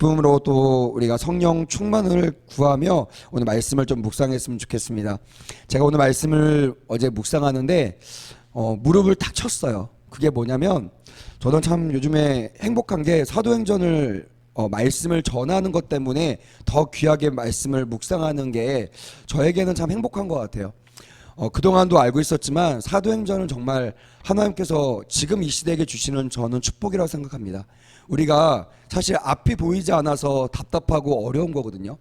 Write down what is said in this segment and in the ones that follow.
기쁨으로 또 우리가 성령 충만을 구하며 오늘 말씀을 좀 묵상했으면 좋겠습니다. 제가 오늘 말씀을 어제 묵상하는데 어, 무릎을 탁 쳤어요. 그게 뭐냐면 저는 참 요즘에 행복한 게 사도행전을 어, 말씀을 전하는 것 때문에 더 귀하게 말씀을 묵상하는 게 저에게는 참 행복한 것 같아요. 어, 그동안도 알고 있었지만 사도행전은 정말 하나님께서 지금 이 시대에게 주시는 저는 축복이라고 생각합니다. 우리가 사실 앞이 보이지 않아서 답답하고 어려운 거거든요.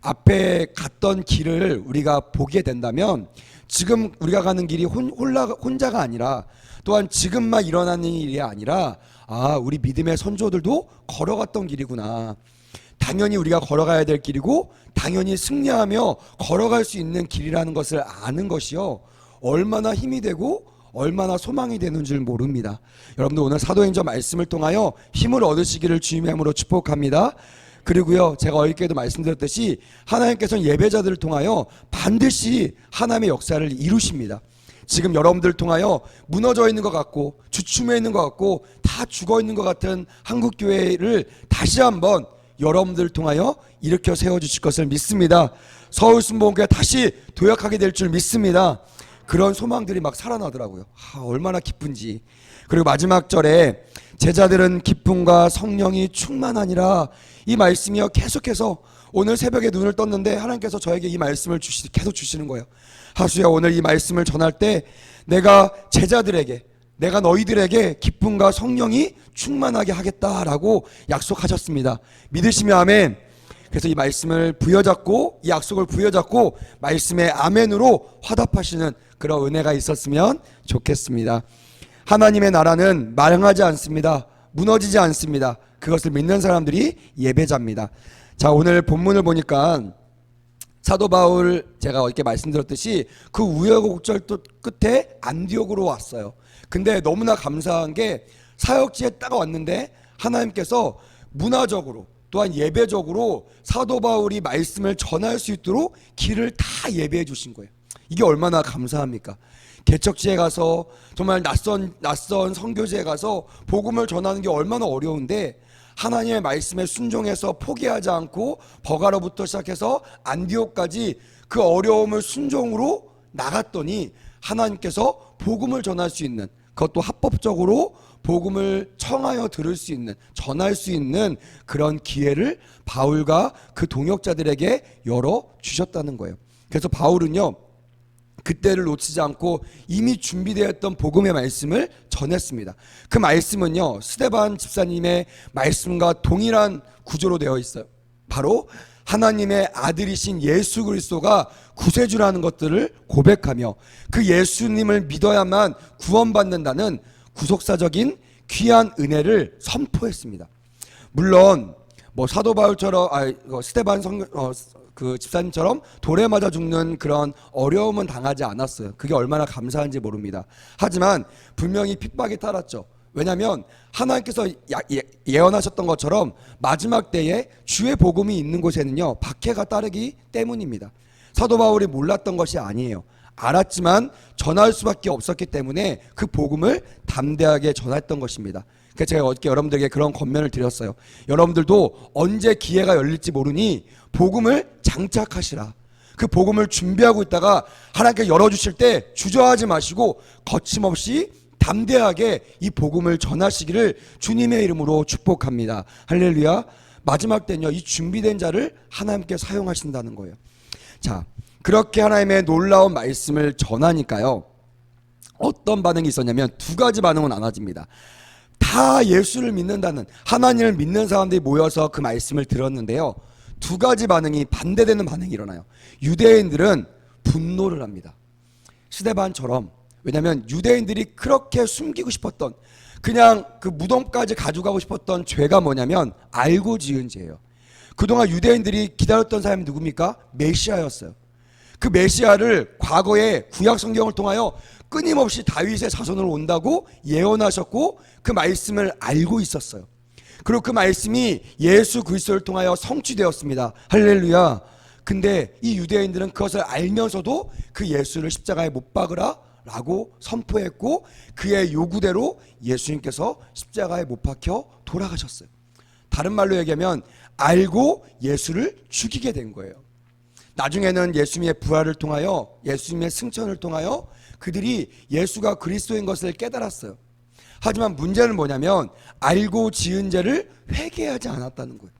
앞에 갔던 길을 우리가 보게 된다면 지금 우리가 가는 길이 혼, 혼자가 아니라 또한 지금만 일어나는 일이 아니라 아 우리 믿음의 선조들도 걸어갔던 길이구나. 당연히 우리가 걸어가야 될 길이고 당연히 승리하며 걸어갈 수 있는 길이라는 것을 아는 것이요 얼마나 힘이 되고 얼마나 소망이 되는 줄 모릅니다. 여러분들 오늘 사도행전 말씀을 통하여 힘을 얻으시기를 주님의 이름으로 축복합니다. 그리고요 제가 어저께도 말씀드렸듯이 하나님께서는 예배자들을 통하여 반드시 하나님의 역사를 이루십니다. 지금 여러분들 통하여 무너져 있는 것 같고 주춤해 있는 것 같고 다 죽어 있는 것 같은 한국 교회를 다시 한번 여러분들 통하여 일으켜 세워 주실 것을 믿습니다. 서울 순복음교회 다시 도약하게 될 줄 믿습니다. 그런 소망들이 막 살아나더라고요. 아, 얼마나 기쁜지. 그리고 마지막 절에 제자들은 기쁨과 성령이 충만하니라 이 말씀이요 계속해서 오늘 새벽에 눈을 떴는데 하나님께서 저에게 이 말씀을 주시 계속 주시는 거예요. 하수야 오늘 이 말씀을 전할 때 내가 제자들에게 내가 너희들에게 기쁨과 성령이 충만하게 하겠다라고 약속하셨습니다. 믿으시면 아멘. 그래서 이 말씀을 부여잡고 이 약속을 부여잡고 말씀의 아멘으로 화답하시는 그런 은혜가 있었으면 좋겠습니다. 하나님의 나라는 말하지 않습니다. 무너지지 않습니다. 그것을 믿는 사람들이 예배자입니다. 자, 오늘 본문을 보니까 사도 바울 제가 어저께 말씀드렸듯이 그 우여곡절 또 끝에 안디옥으로 왔어요. 근데 너무나 감사한 게 사역지에 딱 왔는데 하나님께서 문화적으로 또한 예배적으로 사도 바울이 말씀을 전할 수 있도록 길을 다 예배해 주신 거예요. 이게 얼마나 감사합니까? 개척지에 가서 정말 낯선 낯선 선교지에 가서 복음을 전하는 게 얼마나 어려운데 하나님의 말씀에 순종해서 포기하지 않고 버가로부터 시작해서 안디옥까지 그 어려움을 순종으로 나갔더니 하나님께서 복음을 전할 수 있는 그것도 합법적으로 복음을 청하여 들을 수 있는 전할 수 있는 그런 기회를 바울과 그 동역자들에게 열어 주셨다는 거예요. 그래서 바울은요. 그때를 놓치지 않고 이미 준비되었던 복음의 말씀을 전했습니다. 그 말씀은요, 스데반 집사님의 말씀과 동일한 구조로 되어 있어요. 바로 하나님의 아들이신 예수 그리스도가 구세주라는 것들을 고백하며 그 예수님을 믿어야만 구원받는다는 구속사적인 귀한 은혜를 선포했습니다. 물론 뭐 사도 바울처럼 아 이거 스테반 성 어, 그 집사님처럼 돌에 맞아 죽는 그런 어려움은 당하지 않았어요. 그게 얼마나 감사한지 모릅니다. 하지만 분명히 핍박이 따랐죠. 왜냐하면 하나님께서 야- 예- 예언하셨던 것처럼 마지막 때에 주의 복음이 있는 곳에는요 박해가 따르기 때문입니다. 사도 바울이 몰랐던 것이 아니에요. 알았지만 전할 수밖에 없었기 때문에 그 복음을 담대하게 전했던 것입니다. 그래서 제가 어저께 여러분들에게 그런 권면을 드렸어요. 여러분들도 언제 기회가 열릴지 모르니 복음을 장착하시라. 그 복음을 준비하고 있다가 하나님께 열어주실 때 주저하지 마시고 거침없이 담대하게 이 복음을 전하시기를 주님의 이름으로 축복합니다. 할렐루야. 마지막 때는요, 이 준비된 자를 하나님께 사용하신다는 거예요. 자, 그렇게 하나님의 놀라운 말씀을 전하니까요. 어떤 반응이 있었냐면 두 가지 반응은 나눠집니다. 다 예수를 믿는다는 하나님을 믿는 사람들이 모여서 그 말씀을 들었는데요. 두 가지 반응이 반대되는 반응이 일어나요. 유대인들은 분노를 합니다. 시대반처럼 왜냐하면 유대인들이 그렇게 숨기고 싶었던 그냥 그 무덤까지 가져가고 싶었던 죄가 뭐냐면 알고 지은 죄예요. 그동안 유대인들이 기다렸던 사람이 누굽니까? 메시아였어요. 그 메시아를 과거에 구약 성경을 통하여 끊임없이 다윗의 자손으로 온다고 예언하셨고 그 말씀을 알고 있었어요. 그리고 그 말씀이 예수 그리스도를 통하여 성취되었습니다. 할렐루야. 근데 이 유대인들은 그것을 알면서도 그 예수를 십자가에 못 박으라 라고 선포했고 그의 요구대로 예수님께서 십자가에 못 박혀 돌아가셨어요. 다른 말로 얘기하면 알고 예수를 죽이게 된 거예요. 나중에는 예수님의 부활을 통하여 예수님의 승천을 통하여 그들이 예수가 그리스도인 것을 깨달았어요. 하지만 문제는 뭐냐면 알고 지은 죄를 회개하지 않았다는 거예요.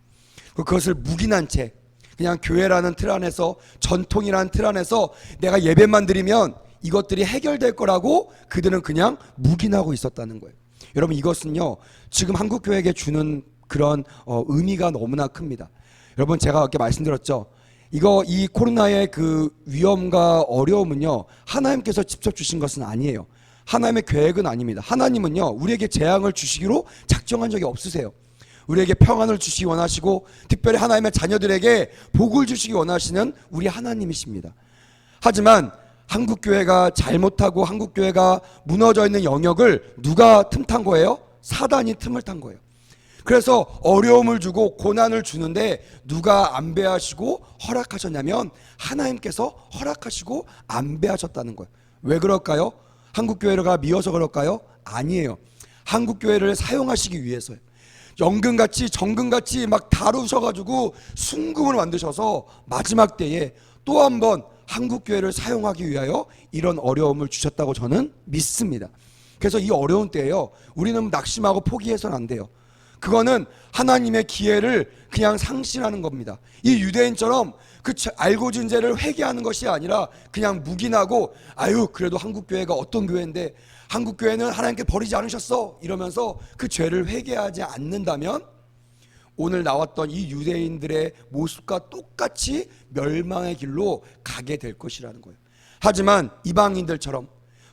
그것을 묵인한 채 그냥 교회라는 틀 안에서 전통이라는 틀 안에서 내가 예배만 드리면 이것들이 해결될 거라고 그들은 그냥 묵인하고 있었다는 거예요. 여러분 이것은요 지금 한국 교회에게 주는 그런 어, 의미가 너무나 큽니다. 여러분 제가 이렇게 말씀드렸죠. 이거 이 코로나의 그 위험과 어려움은요 하나님께서 직접 주신 것은 아니에요. 하나님의 계획은 아닙니다. 하나님은요 우리에게 재앙을 주시기로 작정한 적이 없으세요. 우리에게 평안을 주시기 원하시고 특별히 하나님의 자녀들에게 복을 주시기 원하시는 우리 하나님이십니다. 하지만 한국 교회가 잘못하고 한국 교회가 무너져 있는 영역을 누가 틈탄 거예요? 사단이 틈을 탄 거예요. 그래서 어려움을 주고 고난을 주는데 누가 안배하시고 허락하셨냐면 하나님께서 허락하시고 안배하셨다는 거예요. 왜 그럴까요? 한국 교회가 미워서 그럴까요? 아니에요. 한국 교회를 사용하시기 위해서요. 연금같이 정금같이 막 다루셔가지고 순금을 만드셔서 마지막 때에 또 한 번 한국 교회를 사용하기 위하여 이런 어려움을 주셨다고 저는 믿습니다. 그래서 이 어려운 때에요. 우리는 낙심하고 포기해서는 안 돼요. 그거는 하나님의 기회를 그냥 상실하는 겁니다. 이 유대인처럼 그 알고 진 죄를 회개하는 것이 아니라 그냥 묵인하고 아유 그래도 한국 교회가 어떤 교회인데 한국 교회는 하나님께 버리지 않으셨어 이러면서 그 죄를 회개하지 않는다면 오늘 나왔던 이 유대인들의 모습과 똑같이 멸망의 길로 가게 될 것이라는 거예요. 하지만 이방인들처럼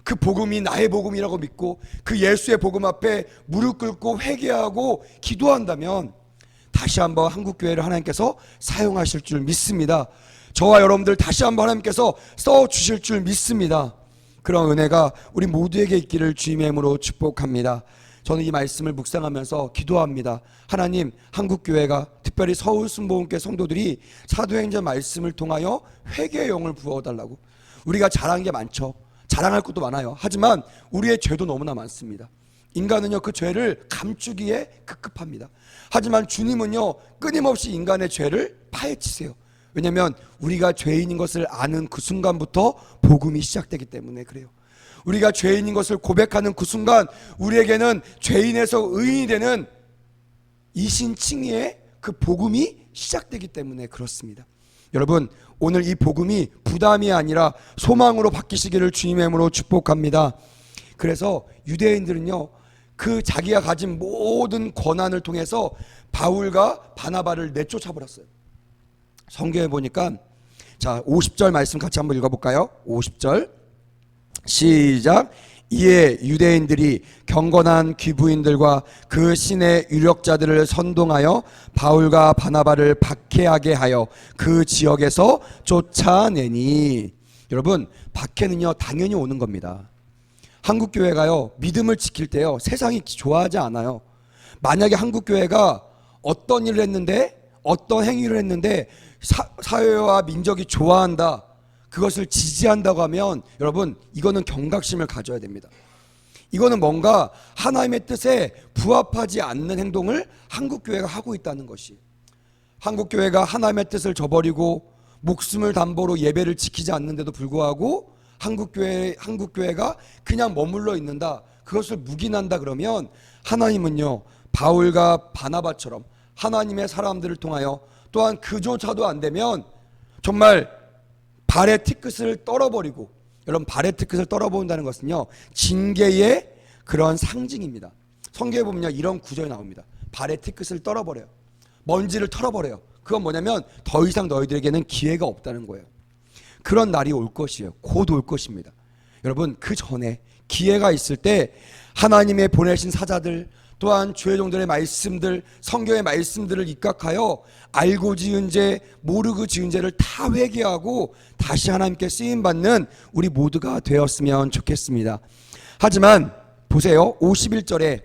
그 복음이 나의 복음이라고 믿고 그 예수의 복음 앞에 무릎 꿇고 회개하고 기도한다면 다시 한번 한국 교회를 하나님께서 사용하실 줄 믿습니다. 저와 여러분들 다시 한번 하나님께서 써 주실 줄 믿습니다. 그런 은혜가 우리 모두에게 있기를 주님의 이름으로 축복합니다. 저는 이 말씀을 묵상하면서 기도합니다. 하나님, 한국 교회가 특별히 서울 순복음교 성도들이 사도행전 말씀을 통하여 회개의 영을 부어 달라고. 우리가 잘한 게 많죠. 자랑할 것도 많아요. 하지만 우리의 죄도 너무나 많습니다. 인간은요 그 죄를 감추기에 급급합니다. 하지만 주님은요 끊임없이 인간의 죄를 파헤치세요. 왜냐하면 우리가 죄인인 것을 아는 그 순간부터 복음이 시작되기 때문에 그래요. 우리가 죄인인 것을 고백하는 그 순간 우리에게는 죄인에서 의인이 되는 이신칭의의 그 복음이 시작되기 때문에 그렇습니다. 여러분 오늘 이 복음이 부담이 아니라 소망으로 바뀌시기를 주님의 이름으로 축복합니다. 그래서 유대인들은요 그 자기가 가진 모든 권한을 통해서 바울과 바나바를 내쫓아 버렸어요. 성경에 보니까 자 50절 말씀 같이 한번 읽어 볼까요? 50절 시작 이에 유대인들이 경건한 귀부인들과 그 신의 유력자들을 선동하여 바울과 바나바를 박해하게 하여 그 지역에서 쫓아내니 여러분 박해는요 당연히 오는 겁니다. 한국 교회가요 믿음을 지킬 때요 세상이 좋아하지 않아요. 만약에 한국 교회가 어떤 일을 했는데 어떤 행위를 했는데 사, 사회와 민족이 좋아한다 그것을 지지한다고 하면 여러분 이거는 경각심을 가져야 됩니다. 이거는 뭔가 하나님의 뜻에 부합하지 않는 행동을 한국 교회가 하고 있다는 것이 한국 교회가 하나님의 뜻을 저버리고 목숨을 담보로 예배를 지키지 않는데도 불구하고 한국 교회 한국 교회가 그냥 머물러 있는다. 그것을 묵인한다 그러면 하나님은요 바울과 바나바처럼 하나님의 사람들을 통하여 또한 그조차도 안 되면 정말 발의 티끝을 떨어버리고 여러분 발의 티끝을 떨어본다는 것은요 징계의 그런 상징입니다. 성경에 보면요 이런 구절이 나옵니다. 발의 티끝을 떨어버려요. 먼지를 털어버려요. 그건 뭐냐면 더 이상 너희들에게는 기회가 없다는 거예요. 그런 날이 올 것이에요. 곧 올 것입니다. 여러분 그 전에 기회가 있을 때 하나님의 보내신 사자들 또한 주의 종들의 말씀들 성경의 말씀들을 입각하여 알고 지은 죄 모르고 지은 죄를 다 회개하고 다시 하나님께 쓰임 받는 우리 모두가 되었으면 좋겠습니다. 하지만 보세요. 51절에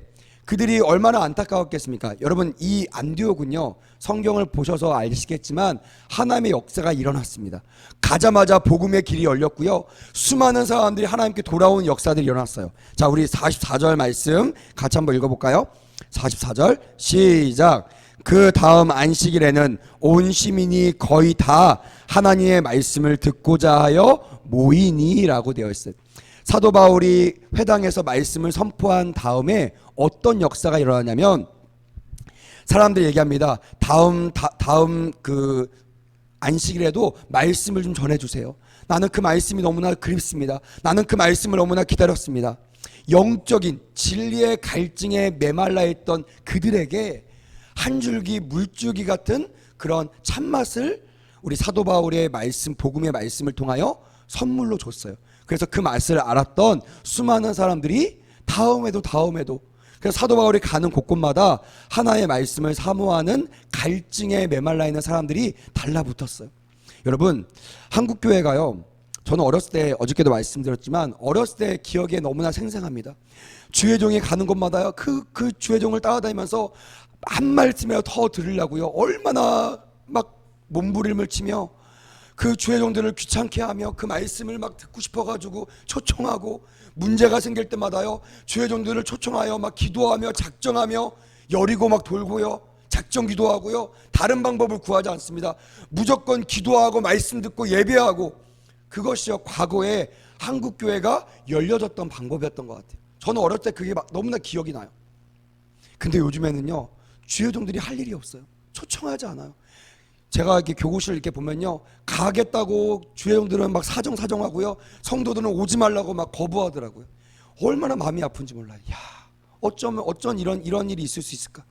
그들이 얼마나 안타까웠겠습니까? 여러분 이 안디옥은요 성경을 보셔서 아시겠지만 하나님의 역사가 일어났습니다. 가자마자 복음의 길이 열렸고요 수많은 사람들이 하나님께 돌아온 역사들이 일어났어요. 자 우리 44절 말씀 같이 한번 읽어볼까요? 44절 시작. 그 다음 안식일에는 온 시민이 거의 다 하나님의 말씀을 듣고자 하여 모이니라고 되어 있어요. 사도 바울이 회당에서 말씀을 선포한 다음에 어떤 역사가 일어나냐면 사람들이 얘기합니다. 다음 다, 다음 그 안식일에도 말씀을 좀 전해 주세요. 나는 그 말씀이 너무나 그립습니다. 나는 그 말씀을 너무나 기다렸습니다. 영적인 진리의 갈증에 메말라 있던 그들에게 한 줄기 물줄기 같은 그런 참맛을 우리 사도 바울의 말씀 복음의 말씀을 통하여 선물로 줬어요. 그래서 그 맛을 알았던 수많은 사람들이 다음에도 다음에도 그래서 사도 바울이 가는 곳곳마다 하나의 말씀을 사모하는 갈증에 메말라 있는 사람들이 달라붙었어요. 여러분 한국 교회가요. 저는 어렸을 때 어저께도 말씀드렸지만 어렸을 때 기억에 너무나 생생합니다. 주회종이 가는 곳마다요. 그, 그 주회종을 따라다니면서 한 말씀이라도 더 들으려고요. 얼마나 막 몸부림을 치며 그 주회종들을 귀찮게 하며 그 말씀을 막 듣고 싶어가지고 초청하고 문제가 생길 때마다요. 주회종들을 초청하여 막 기도하며 작정하며 여리고 막 돌고요. 작정 기도하고요. 다른 방법을 구하지 않습니다. 무조건 기도하고 말씀 듣고 예배하고 그것이요 과거에 한국 교회가 열려졌던 방법이었던 것 같아요. 저는 어렸을 때 그게 막 너무나 기억이 나요. 근데 요즘에는요 주회종들이 할 일이 없어요. 초청하지 않아요. 제가 이렇게 교구실 이렇게 보면요 가겠다고 주회종들은 막 사정 사정하고요 성도들은 오지 말라고 막 거부하더라고요. 얼마나 마음이 아픈지 몰라요. 야 어쩌면 어쩐 이런 이런 일이 있을 수 있을까?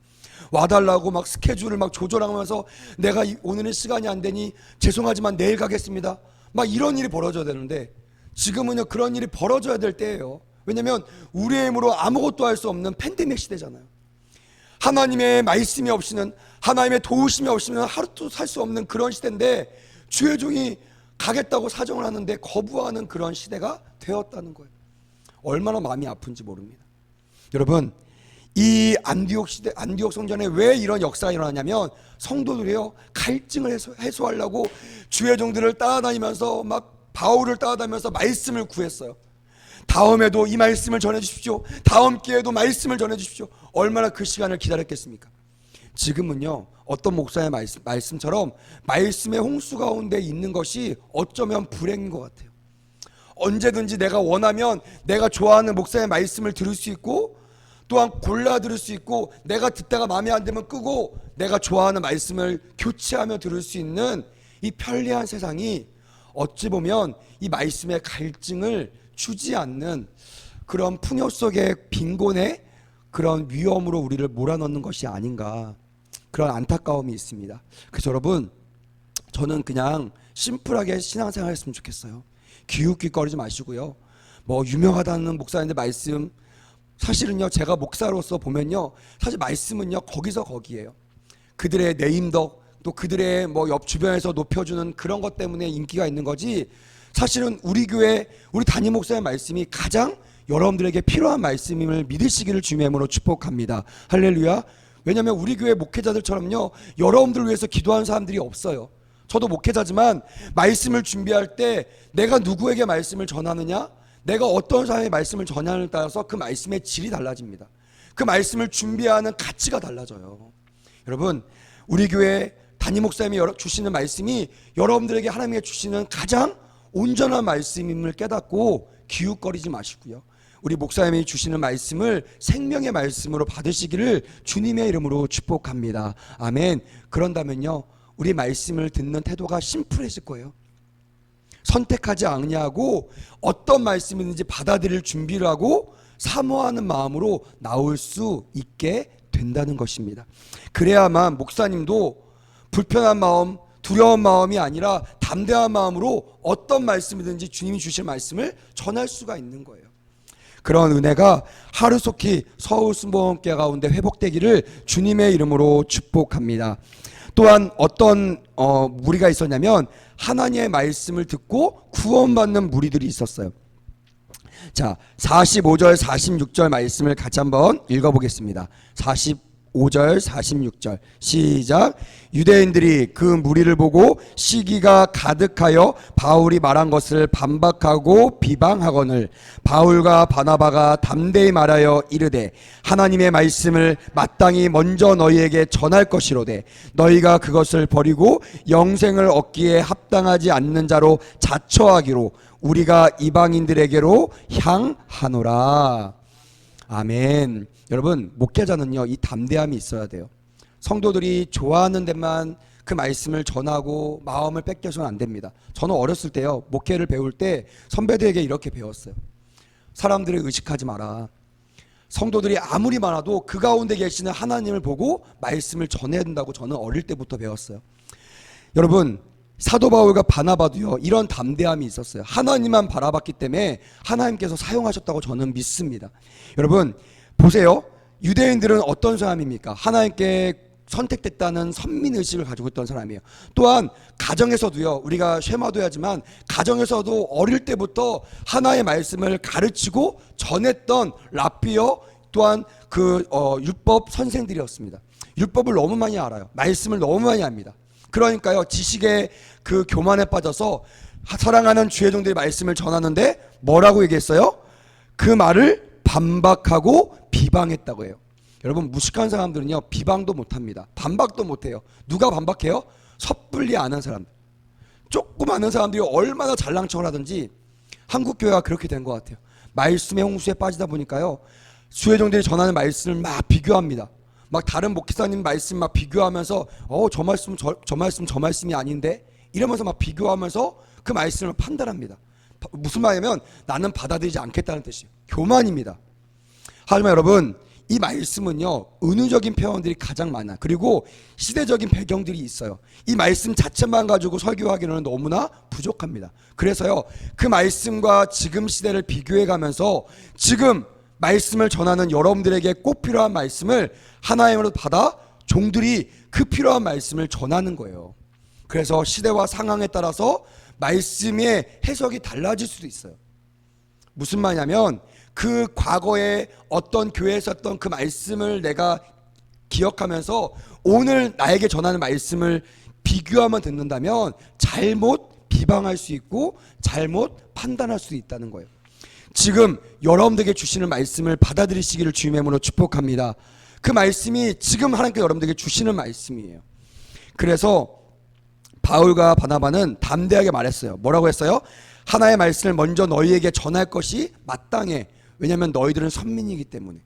와달라고 막 스케줄을 막 조절하면서 내가 이- 오늘은 시간이 안 되니 죄송하지만 내일 가겠습니다. 막 이런 일이 벌어져야 되는데 지금은요 그런 일이 벌어져야 될 때예요. 왜냐면 우리의 힘으로 아무것도 할 수 없는 팬데믹 시대잖아요. 하나님의 말씀이 없이는 하나님의 도우심이 없이는 하루도 살 수 없는 그런 시대인데 주의 종이 가겠다고 사정을 하는데 거부하는 그런 시대가 되었다는 거예요. 얼마나 마음이 아픈지 모릅니다. 여러분 이 안디옥 시대 안디옥 성전에 왜 이런 역사가 일어나냐면 성도들이요 갈증을 해소, 해소하려고 주의 종들을 따라다니면서 막 바울을 따라다니면서 말씀을 구했어요. 다음에도 이 말씀을 전해 주십시오. 다음 기회에도 말씀을 전해 주십시오. 얼마나 그 시간을 기다렸겠습니까? 지금은요 어떤 목사의 말씀, 말씀 처럼 말씀의 홍수 가운데 있는 것이 어쩌면 불행인 것 같아요. 언제든지 내가 원하면 내가 좋아하는 목사의 말씀을 들을 수 있고 또한 골라 들을 수 있고 내가 듣다가 마음에 안 들면 끄고 내가 좋아하는 말씀을 교체하며 들을 수 있는 이 편리한 세상이 어찌 보면 이 말씀의 갈증을 주지 않는 그런 풍요 속의 빈곤의 그런 위험으로 우리를 몰아넣는 것이 아닌가 그런 안타까움이 있습니다. 그래서 여러분 저는 그냥 심플하게 신앙생활 했으면 좋겠어요. 기웃기거리지 마시고요. 뭐 유명하다는 목사님들 말씀 사실은요 제가 목사로서 보면요 사실 말씀은요 거기서 거기에요. 그들의 네임덕 또 그들의 뭐 옆 주변에서 높여주는 그런 것 때문에 인기가 있는 거지 사실은 우리 교회 우리 담임 목사의 말씀이 가장 여러분들에게 필요한 말씀임을 믿으시기를 주님의 이름으로 축복합니다. 할렐루야. 왜냐하면 우리 교회 목회자들처럼요 여러분들을 위해서 기도하는 사람들이 없어요. 저도 목회자지만 말씀을 준비할 때 내가 누구에게 말씀을 전하느냐, 내가 어떤 사람의 말씀을 전하느냐에 따라서 그 말씀의 질이 달라집니다. 그 말씀을 준비하는 가치가 달라져요. 여러분, 우리 교회 담임 목사님이 주시는 말씀이 여러분들에게 하나님이 주시는 가장 온전한 말씀임을 깨닫고 기웃거리지 마시고요. 우리 목사님이 주시는 말씀을 생명의 말씀으로 받으시기를 주님의 이름으로 축복합니다. 아멘. 그런다면요. 우리 말씀을 듣는 태도가 심플해질 거예요. 선택하지 않냐고 어떤 말씀이든지 받아들일 준비를 하고 사모하는 마음으로 나올 수 있게 된다는 것입니다. 그래야만 목사님도 불편한 마음, 두려운 마음이 아니라 담대한 마음으로 어떤 말씀이든지 주님이 주실 말씀을 전할 수가 있는 거예요. 그런 은혜가 하루속히 서울 순복음교 가운데 회복되기를 주님의 이름으로 축복합니다. 또한 어떤 어, 무리가 있었냐면 하나님의 말씀을 듣고 구원받는 무리들이 있었어요. 자, 45절 46절 말씀을 같이 한번 읽어보겠습니다. 40 45절 46절. 시작. 유대인들이 그 무리를 보고 시기가 가득하여 바울이 말한 것을 반박하고 비방하거늘 바울과 바나바가 담대히 말하여 이르되 하나님의 말씀을 마땅히 먼저 너희에게 전할 것이로되 너희가 그것을 버리고 영생을 얻기에 합당하지 않는 자로 자처하기로 우리가 이방인들에게로 향하노라. 아멘. 여러분, 목회자는요, 이 담대함이 있어야 돼요. 성도들이 좋아하는 데만 그 말씀을 전하고 마음을 뺏겨서는 안 됩니다. 저는 어렸을 때요, 목회를 배울 때 선배들에게 이렇게 배웠어요. 사람들을 의식하지 마라. 성도들이 아무리 많아도 그 가운데 계시는 하나님을 보고 말씀을 전해야 된다고 저는 어릴 때부터 배웠어요. 여러분, 사도 바울과 바나바도요, 이런 담대함이 있었어요. 하나님만 바라봤기 때문에 하나님께서 사용하셨다고 저는 믿습니다. 여러분, 보세요. 유대인들은 어떤 사람입니까? 하나님께 선택됐다는 선민 의식을 가지고 있던 사람이에요. 또한 가정에서도요, 우리가 쉐마도 하지만 가정에서도 어릴 때부터 하나의 말씀을 가르치고 전했던 라피어 또한 그 어, 율법 선생들이었습니다. 율법을 너무 많이 알아요. 말씀을 너무 많이 합니다. 그러니까요, 지식의 그 교만에 빠져서 사랑하는 주의 종들의 말씀을 전하는데 뭐라고 얘기했어요? 그 말을 반박하고 비방했다고 해요. 여러분 무식한 사람들은요 비방도 못합니다. 반박도 못해요. 누가 반박해요? 섣불리 아는 사람들. 조금 아는 사람들이 얼마나 잘난 척을 하든지 한국 교회가 그렇게 된 것 같아요. 말씀의 홍수에 빠지다 보니까요 수혜종들이 전하는 말씀을 막 비교합니다. 막 다른 목사님 말씀 막 비교하면서 어 저 말씀 저, 저 말씀 저 말씀이 아닌데 이러면서 막 비교하면서 그 말씀을 판단합니다. 바- 무슨 말이냐면 나는 받아들이지 않겠다는 뜻이에요. 교만입니다. 하지만 여러분 이 말씀은요 은유적인 표현들이 가장 많아. 그리고 시대적인 배경들이 있어요. 이 말씀 자체만 가지고 설교하기는 너무나 부족합니다. 그래서요 그 말씀과 지금 시대를 비교해 가면서 지금 말씀을 전하는 여러분들에게 꼭 필요한 말씀을 하나님으로 받아 종들이 그 필요한 말씀을 전하는 거예요. 그래서 시대와 상황에 따라서 말씀의 해석이 달라질 수도 있어요. 무슨 말이냐면 그 과거에 어떤 교회에서 했던 그 말씀을 내가 기억하면서 오늘 나에게 전하는 말씀을 비교하면 듣는다면 잘못 비방할 수 있고 잘못 판단할 수 있다는 거예요. 지금 여러분들에게 주시는 말씀을 받아들이시기를 주님의 이름으로 축복합니다. 그 말씀이 지금 하나님께 여러분들에게 주시는 말씀이에요. 그래서 바울과 바나바는 담대하게 말했어요. 뭐라고 했어요? 하나의 말씀을 먼저 너희에게 전할 것이 마땅해. 왜냐하면 너희들은 선민이기 때문에.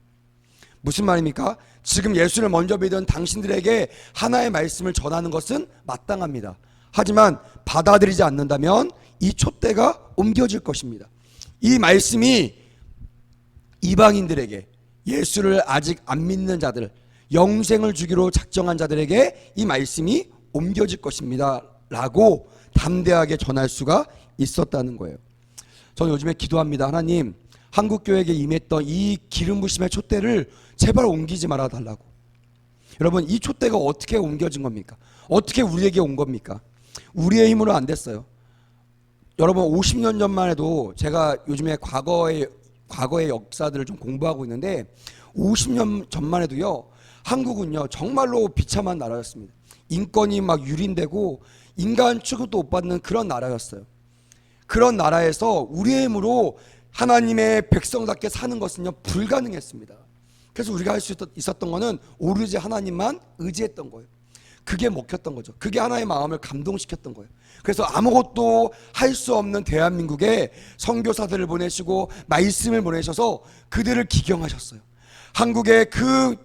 무슨 말입니까? 지금 예수를 먼저 믿은 당신들에게 하나의 말씀을 전하는 것은 마땅합니다. 하지만 받아들이지 않는다면 이 촛대가 옮겨질 것입니다. 이 말씀이 이방인들에게 예수를 아직 안 믿는 자들, 영생을 주기로 작정한 자들에게 이 말씀이 옮겨질 것입니다. 라고 담대하게 전할 수가 있었다는 거예요. 저는 요즘에 기도합니다. 하나님, 한국 교회에게 임했던 이 기름 부심의 촛대를 제발 옮기지 말아 달라고. 여러분, 이 촛대가 어떻게 옮겨진 겁니까? 어떻게 우리에게 온 겁니까? 우리의 힘으로 안 됐어요. 여러분 50년 전만 해도 제가 요즘에 과거의 과거의 역사들을 좀 공부하고 있는데 50년 전만 해도요 한국은요 정말로 비참한 나라였습니다. 인권이 막 유린되고 인간 취급도 못 받는 그런 나라였어요. 그런 나라에서 우리의 힘으로 하나님의 백성답게 사는 것은요 불가능했습니다. 그래서 우리가 할 수 있었던 거는 오로지 하나님만 의지했던 거예요. 그게 먹혔던 거죠. 그게 하나의 마음을 감동시켰던 거예요. 그래서 아무것도 할 수 없는 대한민국에 선교사들을 보내시고 말씀을 보내셔서 그들을 기경하셨어요. 한국의 그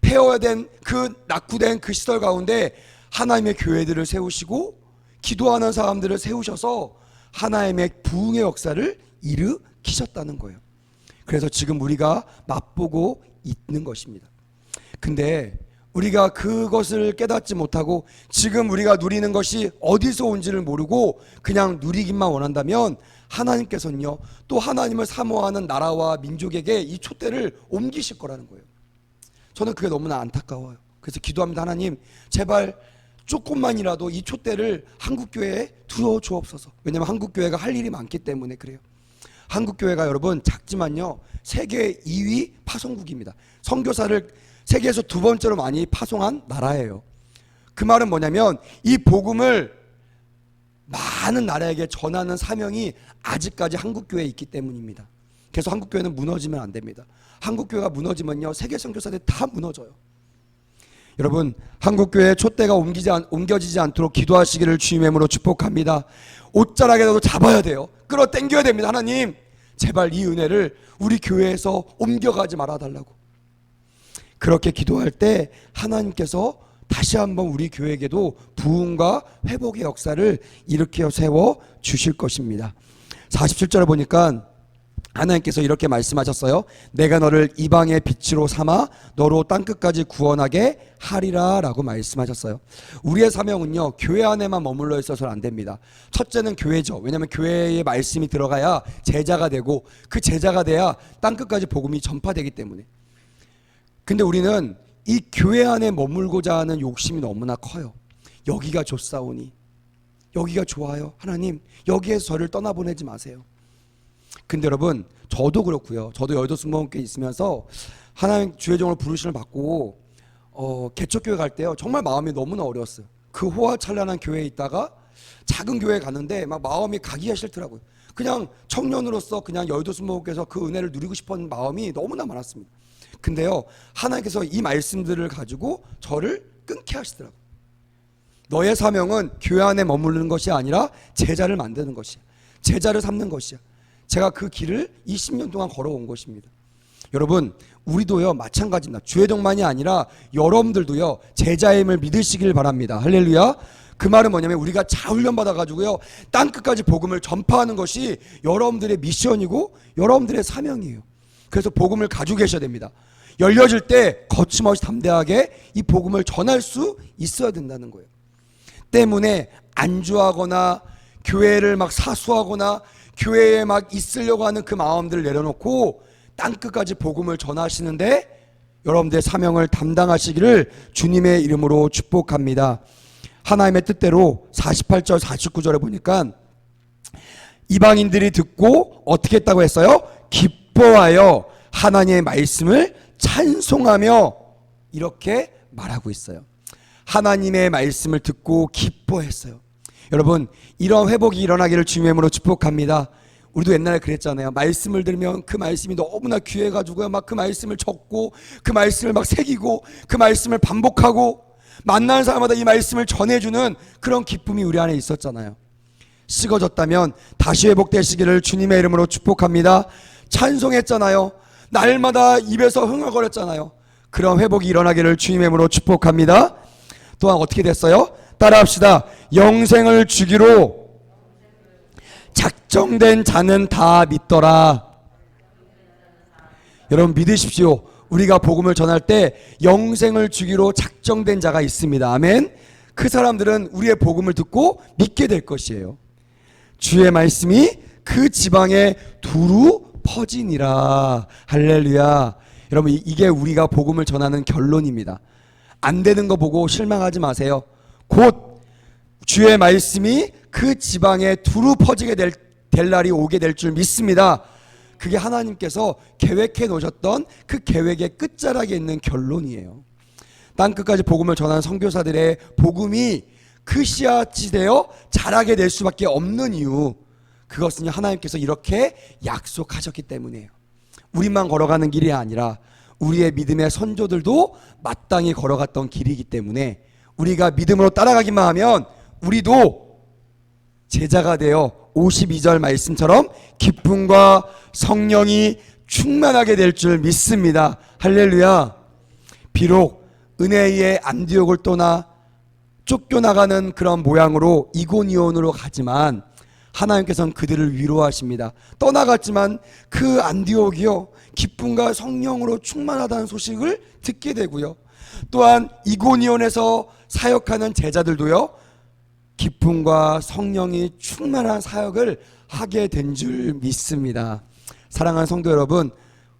폐허된 그 낙후된 그 시설 가운데 하나님의 교회들을 세우시고 기도하는 사람들을 세우셔서 하나님의 부흥의 역사를 일으 키셨다는 거예요. 그래서 지금 우리가 맛보고 있는 것입니다. 근데 우리가 그것을 깨닫지 못하고 지금 우리가 누리는 것이 어디서 온지를 모르고 그냥 누리기만 원한다면 하나님께서는요 또 하나님을 사모하는 나라와 민족에게 이 촛대를 옮기실 거라는 거예요. 저는 그게 너무나 안타까워요. 그래서 기도합니다. 하나님 제발 조금만이라도 이 촛대를 한국 교회에 두어 주옵소서. 왜냐하면 한국 교회가 할 일이 많기 때문에 그래요. 한국 교회가 여러분 작지만요 세계 2위 파송국입니다. 선교사를 세계에서 두 번째로 많이 파송한 나라예요. 그 말은 뭐냐면 이 복음을 많은 나라에게 전하는 사명이 아직까지 한국 교회에 있기 때문입니다. 그래서 한국 교회는 무너지면 안 됩니다. 한국 교회가 무너지면요 세계 선교사들 다 무너져요. 여러분 한국 교회 촛대가 옮기지 않, 옮겨지지 않도록 기도하시기를 주님의 이름으로 축복합니다. 옷자락에라도 잡아야 돼요. 끌어 당겨야 됩니다. 하나님 제발 이 은혜를 우리 교회에서 옮겨가지 말아 달라고. 그렇게 기도할 때 하나님께서 다시 한번 우리 교회에게도 부흥과 회복의 역사를 일으켜 세워 주실 것입니다. 47절에 보니까 하나님께서 이렇게 말씀하셨어요. 내가 너를 이방의 빛으로 삼아 너로 땅 끝까지 구원하게 하리라 라고 말씀하셨어요. 우리의 사명은요 교회 안에만 머물러 있어서는 안 됩니다. 첫째는 교회죠. 왜냐하면 교회의 말씀이 들어가야 제자가 되고 그 제자가 돼야 땅 끝까지 복음이 전파되기 때문에. 근데 우리는 이 교회 안에 머물고자 하는 욕심이 너무나 커요. 여기가 좋사오니 여기가 좋아요. 하나님 여기에서 저를 떠나보내지 마세요. 근데 여러분 저도 그렇고요. 저도 여의도 승무원께 있으면서 하나님 주의 종을 부르심을 받고 어, 개척교회 갈 때요. 정말 마음이 너무나 어려웠어요. 그 호화찬란한 교회에 있다가 작은 교회에 갔는데 막 마음이 가기가 싫더라고요. 그냥 청년으로서 그냥 여의도 승무원께서 그 은혜를 누리고 싶은 마음이 너무나 많았습니다. 근데요. 하나님께서 이 말씀들을 가지고 저를 끊게 하시더라고요. 너의 사명은 교회 안에 머무르는 것이 아니라 제자를 만드는 것이야. 제자를 삼는 것이야. 제가 그 길을 20년 동안 걸어온 것입니다. 여러분, 우리도요, 마찬가지입니다. 주회동만이 아니라 여러분들도요, 제자임을 믿으시길 바랍니다. 할렐루야. 그 말은 뭐냐면 우리가 자훈련 받아가지고요, 땅 끝까지 복음을 전파하는 것이 여러분들의 미션이고 여러분들의 사명이에요. 그래서 복음을 가지고 계셔야 됩니다. 열려질 때 거침없이 담대하게 이 복음을 전할 수 있어야 된다는 거예요. 때문에 안주하거나 교회를 막 사수하거나 교회에 막 있으려고 하는 그 마음들을 내려놓고 땅 끝까지 복음을 전하시는데 여러분들의 사명을 담당하시기를 주님의 이름으로 축복합니다. 하나님의 뜻대로 48절 49절에 보니까 이방인들이 듣고 어떻게 했다고 했어요? 기뻐하여 하나님의 말씀을 찬송하며 이렇게 말하고 있어요. 하나님의 말씀을 듣고 기뻐했어요. 여러분, 이런 회복이 일어나기를 주님의 이름으로 축복합니다. 우리도 옛날에 그랬잖아요. 말씀을 들으면 그 말씀이 너무나 귀해가지고요. 막 그 말씀을 적고 그 말씀을 막 새기고 그 말씀을 반복하고 만나는 사람마다 이 말씀을 전해주는 그런 기쁨이 우리 안에 있었잖아요. 식어졌다면 다시 회복되시기를 주님의 이름으로 축복합니다. 찬송했잖아요. 날마다 입에서 흥얼거렸잖아요. 그런 회복이 일어나기를 주님의 이름으로 축복합니다. 또한 어떻게 됐어요? 따라합시다. 영생을 주기로 작정된 자는 다 믿더라. 여러분 믿으십시오. 우리가 복음을 전할 때 영생을 주기로 작정된 자가 있습니다. 아멘. 그 사람들은 우리의 복음을 듣고 믿게 될 것이에요. 주의 말씀이 그 지방에 두루 퍼지니라. 할렐루야. 여러분 이게 우리가 복음을 전하는 결론입니다. 안 되는 거 보고 실망하지 마세요. 곧 주의 말씀이 그 지방에 두루 퍼지게 될, 될 날이 오게 될 줄 믿습니다. 그게 하나님께서 계획해 놓으셨던 그 계획의 끝자락에 있는 결론이에요. 땅 끝까지 복음을 전하는 선교사들의 복음이 그 씨앗이 되어 자라게 될 수밖에 없는 이유 그것은 하나님께서 이렇게 약속하셨기 때문이에요. 우리만 걸어가는 길이 아니라 우리의 믿음의 선조들도 마땅히 걸어갔던 길이기 때문에 우리가 믿음으로 따라가기만 하면 우리도 제자가 되어 52절 말씀처럼 기쁨과 성령이 충만하게 될 줄 믿습니다. 할렐루야. 비록 은혜의 안디옥을 떠나 쫓겨나가는 그런 모양으로 이고니온으로 가지만 하나님께서는 그들을 위로하십니다. 떠나갔지만 그 안디옥이요 기쁨과 성령으로 충만하다는 소식을 듣게 되고요. 또한 이고니온에서 사역하는 제자들도요 기쁨과 성령이 충만한 사역을 하게 된 줄 믿습니다. 사랑하는 성도 여러분,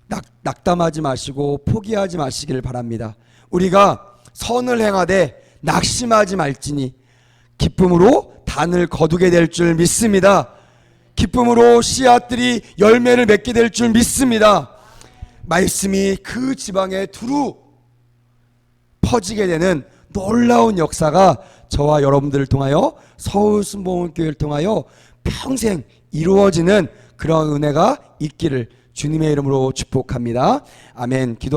낙, 낙담하지 마시고 포기하지 마시기를 바랍니다. 우리가 선을 행하되 낙심하지 말지니 기쁨으로 단을 거두게 될 줄 믿습니다. 기쁨으로 씨앗들이 열매를 맺게 될 줄 믿습니다. 말씀이 그 지방에 두루 퍼지게 되는 놀라운 역사가 저와 여러분들을 통하여 서울 순복음교회를 통하여 평생 이루어지는 그런 은혜가 있기를 주님의 이름으로 축복합니다. 아멘. 기도